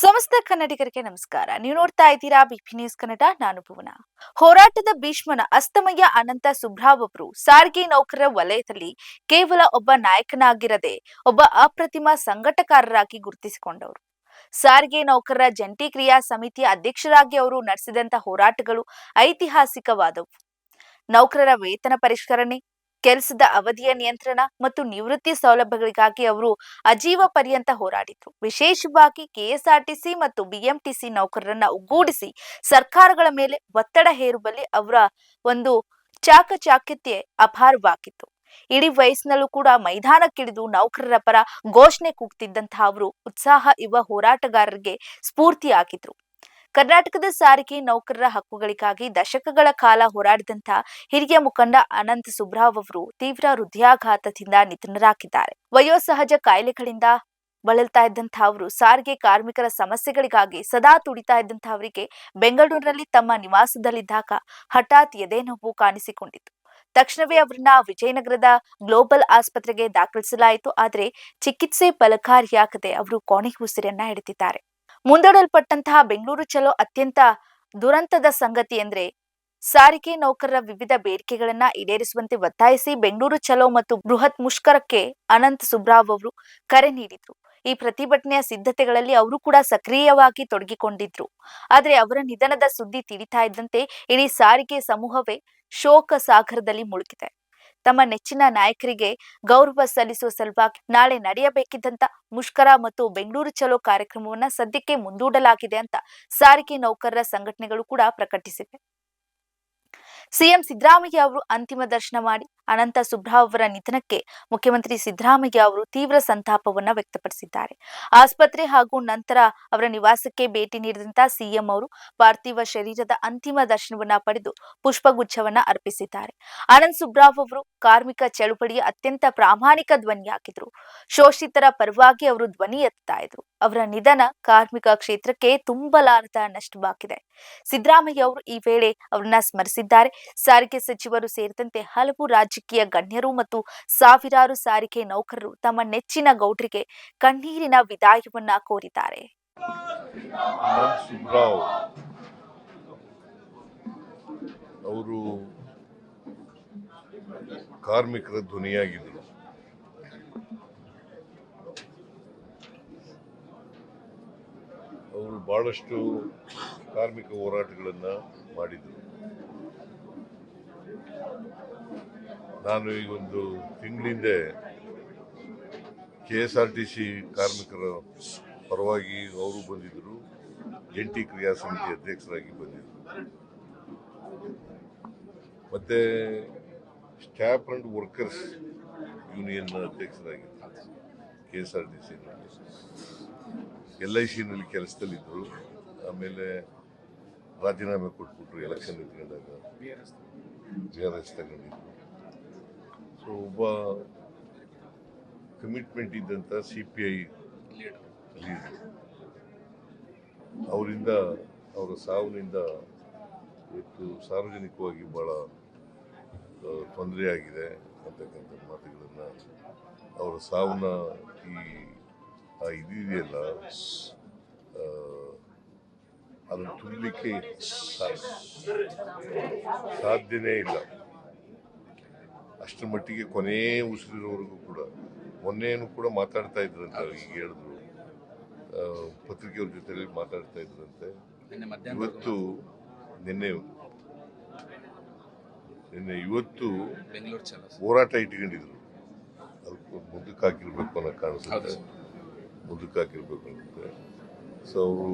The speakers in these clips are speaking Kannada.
ಸಮಸ್ತ ಕನ್ನಡಿಗರಿಗೆ ನಮಸ್ಕಾರ. ನೀವು ನೋಡ್ತಾ ಇದ್ದೀರಾ ಬಿಪಿ ನ್ಯೂಸ್ ಕನ್ನಡ, ನಾನು ಭುವನ. ಹೋರಾಟದ ಭೀಷ್ಮನ ಅಸ್ತಮಯ್ಯ ಅನಂತ ಸುಬ್ರಾವ್ ಅವರು ಸಾರಿಗೆ ನೌಕರರ ವಲಯದಲ್ಲಿ ಕೇವಲ ಒಬ್ಬ ನಾಯಕನಾಗಿರದೆ ಒಬ್ಬ ಅಪ್ರತಿಮ ಸಂಘಟಕಾರರಾಗಿ ಗುರುತಿಸಿಕೊಂಡವರು. ಸಾರಿಗೆ ನೌಕರರ ಜಂಟಿ ಕ್ರಿಯಾ ಸಮಿತಿಯ ಅಧ್ಯಕ್ಷರಾಗಿ ಅವರು ನಡೆಸಿದಂತ ಹೋರಾಟಗಳು ಐತಿಹಾಸಿಕವಾದವು. ನೌಕರರ ವೇತನ ಪರಿಷ್ಕರಣೆ ಕೆಲಸದ ಅವಧಿಯ ನಿಯಂತ್ರಣ ಮತ್ತು ನಿವೃತ್ತಿ ಸೌಲಭ್ಯಗಳಿಗಾಗಿ ಅವರು ಅಜೀವ ಪರ್ಯಂತ ಹೋರಾಡಿದ್ರು. ವಿಶೇಷವಾಗಿ ಕೆಎಸ್ಆರ್ಟಿಸಿ ಮತ್ತು ಬಿಎಂಟಿಸಿ ನೌಕರರನ್ನ ಒಗ್ಗೂಡಿಸಿ ಸರ್ಕಾರಗಳ ಮೇಲೆ ಒತ್ತಡ ಹೇರುವಲ್ಲಿ ಅವರ ಒಂದು ಚಾಕಚಾಕ್ಯತೆ ಅಪಾರವಾಗಿತ್ತು. ಇಡೀ ವಯಸ್ಸಿನಲ್ಲೂ ಕೂಡ ಮೈದಾನಕ್ಕಿಳಿದು ನೌಕರರ ಪರ ಘೋಷಣೆ ಕೂಗ್ತಿದ್ದಂತಹ ಅವರು ಉತ್ಸಾಹ ಯುವ ಹೋರಾಟಗಾರರಿಗೆ ಸ್ಫೂರ್ತಿಯಾಗಿದ್ರು. ಕರ್ನಾಟಕದ ಸಾರಿಗೆ ನೌಕರರ ಹಕ್ಕುಗಳಿಗಾಗಿ ದಶಕಗಳ ಕಾಲ ಹೋರಾಡಿದಂತ ಹಿರಿಯ ಮುಖಂಡ ಅನಂತ ಸುಬ್ರಾವ್ ಅವರು ತೀವ್ರ ಹೃದಯಾಘಾತದಿಂದ ನಿಧನರಾಗಿದ್ದಾರೆ. ವಯೋಸಹಜ ಕಾಯಿಲೆಗಳಿಂದ ಬಳಲ್ತಾ ಇದ್ದಂತಹ ಅವರು ಸಾರಿಗೆ ಕಾರ್ಮಿಕರ ಸಮಸ್ಯೆಗಳಿಗಾಗಿ ಸದಾ ತುಡಿತಾ ಇದ್ದಂತಹ ಅವರಿಗೆ ಬೆಂಗಳೂರಿನಲ್ಲಿ ತಮ್ಮ ನಿವಾಸದಲ್ಲಿದ್ದಾಗ ಹಠಾತ್ ಎದೆ ನೋವು ಕಾಣಿಸಿಕೊಂಡಿತು ತಕ್ಷಣವೇ ಅವರನ್ನ ವಿಜಯನಗರದ ಗ್ಲೋಬಲ್ ಆಸ್ಪತ್ರೆಗೆ ದಾಖಲಿಸಲಾಯಿತು. ಆದರೆ ಚಿಕಿತ್ಸೆ ಫಲಕಾರಿಯಾಗದೆ ಅವರು ಕೊನೆ ಉಸಿರನ್ನ ಹಿಡಿದಿದ್ದಾರೆ. ಮುಂದೂಡಲ್ಪಟ್ಟಂತಹ ಬೆಂಗಳೂರು ಚಲೋ ಅತ್ಯಂತ ದುರಂತದ ಸಂಗತಿ ಅಂದ್ರೆ ಸಾರಿಗೆ ನೌಕರರ ವಿವಿಧ ಬೇಡಿಕೆಗಳನ್ನ ಈಡೇರಿಸುವಂತೆ ಒತ್ತಾಯಿಸಿ ಬೆಂಗಳೂರು ಚಲೋ ಮತ್ತು ಬೃಹತ್ ಮುಷ್ಕರಕ್ಕೆ ಅನಂತ್ ಸುಬ್ರಾವ್ ಅವರು ಕರೆ ನೀಡಿದ್ರು. ಈ ಪ್ರತಿಭಟನೆಯ ಸಿದ್ಧತೆಗಳಲ್ಲಿ ಅವರು ಕೂಡ ಸಕ್ರಿಯವಾಗಿ ತೊಡಗಿಕೊಂಡಿದ್ರು. ಆದ್ರೆ ಅವರ ನಿಧನದ ಸುದ್ದಿ ತಿಳಿತಾ ಇದ್ದಂತೆ ಇಡೀ ಸಾರಿಗೆ ಸಮೂಹವೇ ಶೋಕ ಸಾಗರದಲ್ಲಿ ಮುಳುಗಿದೆ. ತಮ್ಮ ನೆಚ್ಚಿನ ನಾಯಕರಿಗೆ ಗೌರವ ಸಲ್ಲಿಸುವ ಸಲುವಾಗಿ ನಾಳೆ ನಡೆಯಬೇಕಿದ್ದಂತ ಮುಷ್ಕರ ಮತ್ತು ಬೆಂಗಳೂರು ಚಲೋ ಕಾರ್ಯಕ್ರಮವನ್ನ ಸದ್ಯಕ್ಕೆ ಮುಂದೂಡಲಾಗಿದೆ ಅಂತ ಸಾರಿಗೆ ನೌಕರರ ಸಂಘಟನೆಗಳು ಕೂಡ ಪ್ರಕಟಿಸಿವೆ. ಸಿಎಂ ಸಿದ್ದರಾಮಯ್ಯ ಅವರು ಅಂತಿಮ ದರ್ಶನ ಮಾಡಿ ಅನಂತ ಸುಬ್ರಾವ್ ಅವರ ನಿಧನಕ್ಕೆ ಮುಖ್ಯಮಂತ್ರಿ ಸಿದ್ದರಾಮಯ್ಯ ಅವರು ತೀವ್ರ ಸಂತಾಪವನ್ನ ವ್ಯಕ್ತಪಡಿಸಿದ್ದಾರೆ. ಆಸ್ಪತ್ರೆ ಹಾಗೂ ನಂತರ ಅವರ ನಿವಾಸಕ್ಕೆ ಭೇಟಿ ನೀಡಿದಂತ ಸಿಎಂ ಅವರು ಪಾರ್ಥಿವ ಶರೀರದ ಅಂತಿಮ ದರ್ಶನವನ್ನ ಪಡೆದು ಪುಷ್ಪಗುಚ್ಛವನ್ನ ಅರ್ಪಿಸಿದ್ದಾರೆ. ಆನಂದ್ ಸುಬ್ರಾವ್ ಅವರು ಕಾರ್ಮಿಕ ಚಳುವಳಿಯ ಅತ್ಯಂತ ಪ್ರಾಮಾಣಿಕ ಧ್ವನಿಯಾಗಿದ್ರು ಶೋಷಿತರ ಪರವಾಗಿ ಅವರು ಧ್ವನಿ ಎತ್ತಾ ಇದ್ರು. ಅವರ ನಿಧನ ಕಾರ್ಮಿಕ ಕ್ಷೇತ್ರಕ್ಕೆ ತುಂಬಲಾರದ ನಷ್ಟವಾಗಿದೆ ಸಿದ್ದರಾಮಯ್ಯ ಅವರು ಈ ವೇಳೆ ಅವರನ್ನ ಸ್ಮರಿಸಿದ್ದಾರೆ. ಸಾರಿಗೆ ಸಚಿವರು ಸೇರಿದಂತೆ ಹಲವು ರಾಜಕೀಯ ಗಣ್ಯರು ಮತ್ತು ಸಾವಿರಾರು ಸಾರಿಗೆ ನೌಕರರು ತಮ್ಮ ನೆಚ್ಚಿನ ಗೌಡ್ರಿಗೆ ಕಣ್ಣೀರಿನ ವಿದಾಯವನ್ನ ಕೋರಿದ್ದಾರೆ. ಅವರು ಕಾರ್ಮಿಕರ ಧ್ವನಿಯಾಗಿದ್ದರು ಅವರು ಬಹಳಷ್ಟು ಕಾರ್ಮಿಕ ಹೋರಾಟಗಳನ್ನು ಮಾಡಿದರು. ನಾನು ಈಗೊಂದು ತಿಂಗಳಿಂದ K S R T C ಕಾರ್ಮಿಕರ ಪರವಾಗಿ ಅವರು ಬಂದಿದ್ದರು ಜಂಟಿ ಕ್ರಿಯಾ ಸಮಿತಿ ಅಧ್ಯಕ್ಷರಾಗಿ ಬಂದಿದ್ದರು ಮತ್ತು staff and workers union ಅಧ್ಯಕ್ಷರಾಗಿದ್ದರು K S R T C L I ಸಿನಲ್ಲಿ ಕೆಲಸದಲ್ಲಿದ್ದರು. ಆಮೇಲೆ ರಾಜೀನಾಮೆ ಕೊಟ್ಬಿಟ್ರು ಎಲೆಕ್ಷನ್ ನಿಂತ್ಕೊಂಡಾಗ ಬಿ ಆರ್ ಎಸ್ ಸೊ ಒಬ್ಬ ಕಮಿಟ್ಮೆಂಟ್ ಇದ್ದಂಥ ಸಿ ಪಿ ಐ ಲೀಡರ್ ಅವರಿಂದ, ಅವರ ಸಾವಿನಿಂದ ಇವತ್ತು ಸಾರ್ವಜನಿಕವಾಗಿ ಭಾಳ ತೊಂದರೆ ಆಗಿದೆ ಅಂತಕ್ಕಂಥ ಮಾತುಗಳನ್ನು ಅವರ ಸಾವನ್ನ ಈ ಇದೆಯಲ್ಲ ಅದನ್ನು ತುಂಬಲಿಕ್ಕೆ ಸಾಧ್ಯನೇ ಇಲ್ಲ. ಅಷ್ಟರ ಮಟ್ಟಿಗೆ ಕೊನೇ ಉಸಿರಿರೋವರೆಗೂ ಕೂಡ ಮೊನ್ನೆಯೂ ಕೂಡ ಮಾತಾಡ್ತಾ ಇದ್ರಂತೆ ಈಗ ಹೇಳಿದ್ರು. ಪತ್ರಿಕೆಯವ್ರ ಜೊತೆಲಿ ಮಾತಾಡ್ತಾ ಇದ್ರಂತೆ. ಇವತ್ತು ನಿನ್ನೆ ನಿನ್ನೆ ಇವತ್ತು. ಹೋರಾಟ ಇಟ್ಕೊಂಡಿದ್ರು. ಅದಕ್ಕೆ ಮುಂದಕ್ಕೆ ಹಾಕಿರ್ಬೇಕು ಅನ್ನೋ ಕಾಣಿಸುತ್ತೆ ಸರ್. ಮುಂದಕ್ಕೆ ಹಾಕಿರ್ಬೇಕು ಸೊ ಅವರು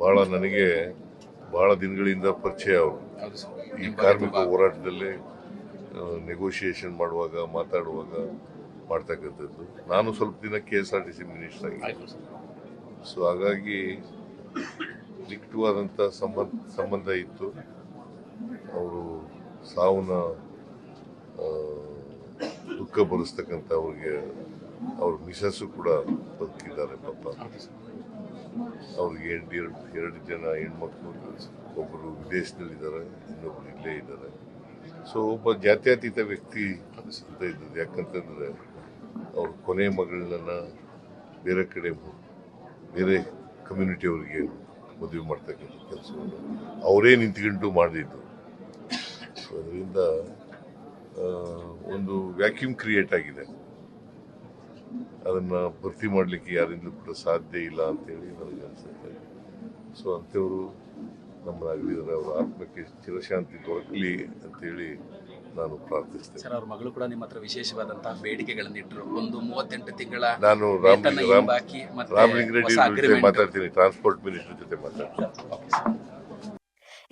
ಭಾಳ ನನಗೆ ಭಾಳ ದಿನಗಳಿಂದ ಪರಿಚಯ ಅವರು. ಈ ಕಾರ್ಮಿಕ ಹೋರಾಟದಲ್ಲಿ ನೆಗೋಷಿಯೇಷನ್ ಮಾಡುವಾಗ ಮಾತಾಡುವಾಗ ಮಾಡ್ತಕ್ಕಂಥದ್ದು. ನಾನು ಸ್ವಲ್ಪ ದಿನ K S R T C minister ಆಗಿ. ಸೊ ಹಾಗಾಗಿ ನಿಕಟವಾದಂಥ ಸಂಬಂಧ ಸಂಬಂಧ ಇತ್ತು. ಅವರು ಸಾವನ್ನ ದುಃಖ ಭರಿಸ್ತಕ್ಕಂಥ ಅವ್ರಿಗೆ ಅವ್ರ ಮಿಸಸ್ಸು ಕೂಡ ಬದುಕಿದ್ದಾರೆ ಪಾಪ. ಅವ್ರಿಗೆ ಎರಡು ಎರಡು ಎರಡು ಜನ ಹೆಣ್ಮಕ್ಳು ಒಬ್ಬರು ವಿದೇಶದಲ್ಲಿದ್ದಾರೆ ಇನ್ನೊಬ್ಬರು ಇಲ್ಲೇ ಇದ್ದಾರೆ. ಸೊ ಒಬ್ಬ ಜಾತ್ಯತೀತ ವ್ಯಕ್ತಿ. ಅಂತ ಇದ್ದದ್ದು. ಯಾಕಂತಂದರೆ, ಅವ್ರ ಕೊನೆ ಮಗಳನ್ನ ಬೇರೆ ಕಡೆ ಬೇರೆ ಕಮ್ಯುನಿಟಿ ಅವರಿಗೆ ಮದುವೆ ಮಾಡ್ತಕ್ಕಂಥ ಕೆಲಸವನ್ನು ಅವರೇ ನಿಂತ್ಕೊಂಡು ಮಾಡಿದ್ದು. ಅದರಿಂದ ಒಂದು ವ್ಯಾಕ್ಯೂಮ್ ಕ್ರಿಯೇಟ್ ಆಗಿದೆ. ಅದನ್ನು ಭರ್ತಿ ಮಾಡಲಿಕ್ಕೆ ಯಾರಿಂದಲೂ ಕೂಡ ಸಾಧ್ಯ ಇಲ್ಲ ಅಂತೇಳಿ ನನಗೆ ಅನಿಸುತ್ತೆ. ಸೊ ಅಂಥವರು ನಮ್ಮನ್ನಾಗಲಿದ್ದಾರೆ ಅವರ ಆತ್ಮಕ್ಕೆ ಚಿರಶಾಂತಿ ದೊರಕಲಿ ಅಂತೇಳಿ ನಾನು ಪ್ರಾರ್ಥಿಸ್ತೇನೆ. ಸರ್ ಅವ್ರ ಮಗಳು ಕೂಡ ನಿಮ್ಮ ಹತ್ರ ವಿಶೇಷವಾದಂತಹ ಬೇಡಿಕೆಗಳನ್ನು ಇಟ್ಟರು ಒಂದು ಮೂವತ್ತೆಂಟು ತಿಂಗಳ ನಾನು ರಾಮ್ ರಾಮಲಿಂಗ ರೆಡ್ಡಿ ಜೊತೆ ಮಾತಾಡ್ತೀನಿ. ಟ್ರಾನ್ಸ್ಪೋರ್ಟ್ ಮಿನಿಸ್ಟರ್ ಜೊತೆ ಮಾತಾಡ್ತೀನಿ.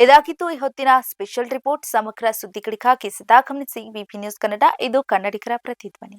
ಇದಾಗಿತ್ತು ಈ ಹೊತ್ತಿನ ಸ್ಪೆಷಲ್ ರಿಪೋರ್ಟ್ ಸಮಗ್ರ ಸುದ್ದಿಗಳಿಗಾಗಿ ಸದಾ ಗಮನಿಸಿ. ವಿಪಿ ನ್ಯೂಸ್ ಕನ್ನಡ ಇದು ಕನ್ನಡಿಗರ ಪ್ರತಿಧ್ವನಿ.